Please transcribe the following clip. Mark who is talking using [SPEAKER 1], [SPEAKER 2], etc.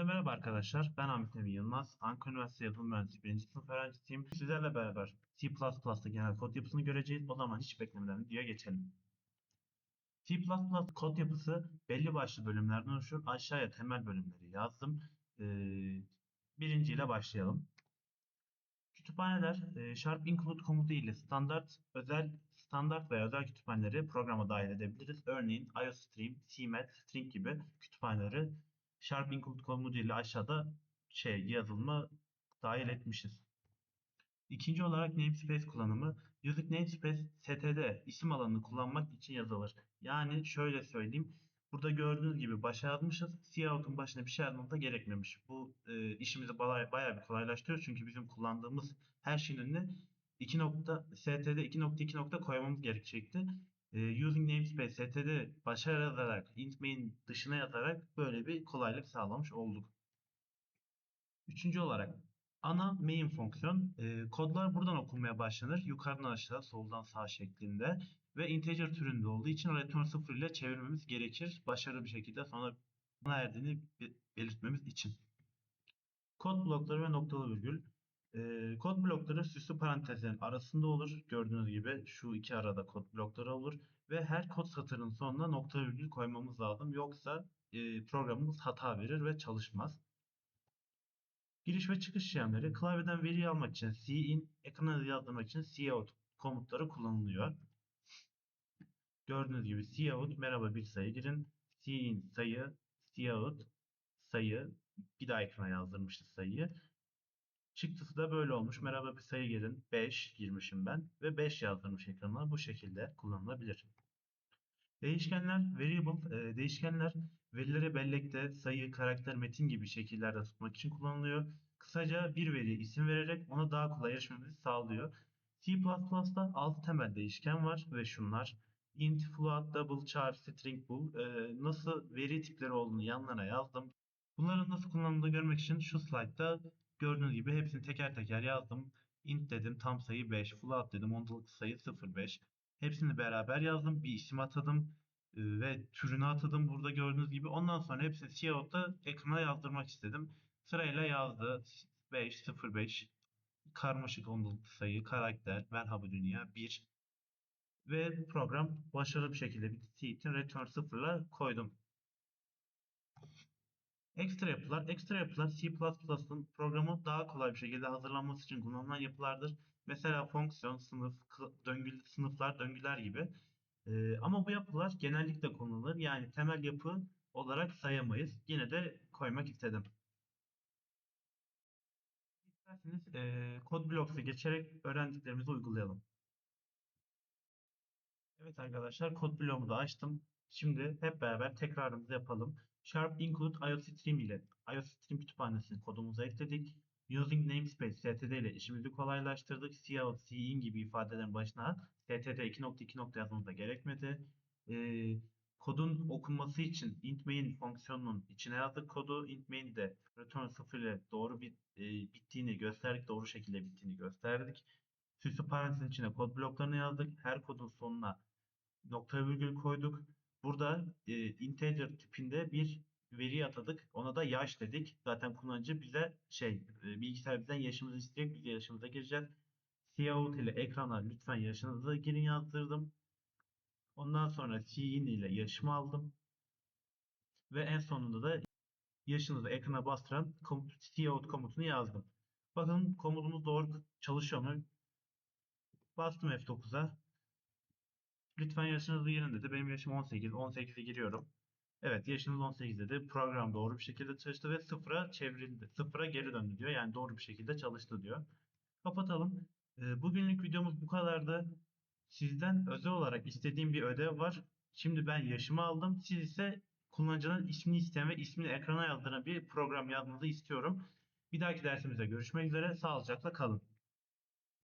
[SPEAKER 1] Herkese merhaba arkadaşlar. Ben Ahmet Emin Yılmaz. Ankara Üniversitesi Yazılım Mühendisliği 1. sınıf öğrencisiyim. Sizlerle beraber C++'da genel kod yapısını göreceğiz. O zaman hiç beklemeden videoya geçelim. C++ kod yapısı belli başlı bölümlerden oluşur. Aşağıya temel bölümleri yazdım. Ee, birinciyle başlayalım. Kütüphaneler e, sharp include komutu ile standart, özel, standart veya özel kütüphaneleri programa dahil edebiliriz. Örneğin IOStream, CMAT, String gibi kütüphaneleri sharp include komutu ile aşağıda şey yazılımı dahil etmişiz. İkinci olarak namespace kullanımı. Using namespace std isim alanını kullanmak için yazılır. Yani şöyle söyleyeyim. Burada gördüğünüz gibi başa yazmışız. Cout'un başına bir şey yazmamız da gerekmemiş. Bu e, işimizi bayağı, bayağı bir kolaylaştırıyor. Çünkü bizim kullandığımız her şeyin önüne 2 nokta, std 2.2 nokta koymamız gerekecekti. E, using namespace std başa yazarak, int main dışına yazarak böyle bir kolaylık sağlamış olduk. Üçüncü olarak ana main fonksiyon. E, kodlar buradan okunmaya başlanır. Yukarıdan aşağı, soldan sağ şeklinde ve integer türünde olduğu için return 0 ile çevirmemiz gerekir. Başarılı bir şekilde sonra erdiğini be- belirtmemiz için. Kod blokları ve noktalı virgül. Ee, kod blokları süslü parantezlerin arasında olur. Gördüğünüz gibi şu iki arada kod blokları olur. Ve her kod satırının sonuna nokta virgül koymamız lazım. Yoksa e, programımız hata verir ve çalışmaz. Giriş ve çıkış işlemleri klavyeden veriyi almak için cin, ekrana yazdırmak için cout komutları kullanılıyor. Gördüğünüz gibi cout merhaba bir sayı girin. cin sayı, cout sayı bir daha ekrana yazdırmışız sayıyı. Çıktısı da böyle olmuş. Merhaba bir sayı girin. 5 girmişim ben ve 5 yazdırmış ekrana. Bu şekilde kullanılabilir. Değişkenler, variable, e, değişkenler verileri bellekte, sayı, karakter, metin gibi şekillerde tutmak için kullanılıyor. Kısaca bir veriye isim vererek ona daha kolay erişmemizi sağlıyor. C++'da 6 temel değişken var ve şunlar int, float, double, char, string bool e, nasıl veri tipleri olduğunu yanlarına yazdım. Bunların nasıl kullanıldığını görmek için şu slaytta gördüğünüz gibi hepsini teker teker yazdım. int dedim tam sayı 5, float dedim ondalık sayı 0,5. Hepsini beraber yazdım. Bir isim atadım ve türünü atadım burada gördüğünüz gibi. Ondan sonra hepsini Cout'ta ekrana yazdırmak istedim. Sırayla yazdı. 5, 0, 5, karmaşık ondalık sayı, karakter, merhaba dünya, 1 ve program başarılı bir şekilde bittiği için return 0'la koydum. Ekstra yapılar. Ekstra yapılar C++'ın programı daha kolay bir şekilde hazırlanması için kullanılan yapılardır. Mesela fonksiyon, sınıf, döngü, sınıflar, döngüler gibi. Ee, ama bu yapılar genellikle kullanılır. Yani temel yapı olarak sayamayız. Yine de koymak istedim. İsterseniz e, kod bloks'a geçerek öğrendiklerimizi uygulayalım. Evet arkadaşlar kod bloğumu da açtım. Şimdi hep beraber tekrarımızı yapalım. Sharp include IOStream ile IOStream kütüphanesini kodumuza ekledik. Using namespace std ile işimizi kolaylaştırdık. Cout, cin gibi ifadelerin başına std 2.2 nokta yazmamız da gerekmedi. Ee, kodun okunması için int main fonksiyonunun içine yazdık kodu. int main de return 0 ile doğru bit, e, bittiğini gösterdik. Doğru şekilde bittiğini gösterdik. Süslü parantezin içine kod bloklarını yazdık. Her kodun sonuna nokta virgül koyduk. Burada e, integer tipinde bir veri atadık. Ona da yaş dedik. Zaten kullanıcı bize şey e, bilgisayar bizden yaşımızı isteyecek. Biz yaşımıza gireceğiz. Cout ile ekrana lütfen yaşınızı girin yazdırdım. Ondan sonra cin ile yaşımı aldım. Ve en sonunda da yaşınızı ekrana bastıran cout komutunu yazdım. Bakın komutumuz doğru çalışıyor mu? Bastım F9'a. Lütfen yaşınızı girin dedi. Benim yaşım 18. 18'e giriyorum. Evet yaşınız 18 dedi. Program doğru bir şekilde çalıştı ve sıfıra çevrildi. Sıfıra geri döndü diyor. Yani doğru bir şekilde çalıştı diyor. Kapatalım. Ee, bugünlük videomuz bu kadardı. Sizden özel olarak istediğim bir ödev var. Şimdi ben yaşımı aldım. Siz ise kullanıcının ismini isteyen ve ismini ekrana yazdıran bir program yazmanızı istiyorum. Bir dahaki dersimizde görüşmek üzere. Sağlıcakla kalın.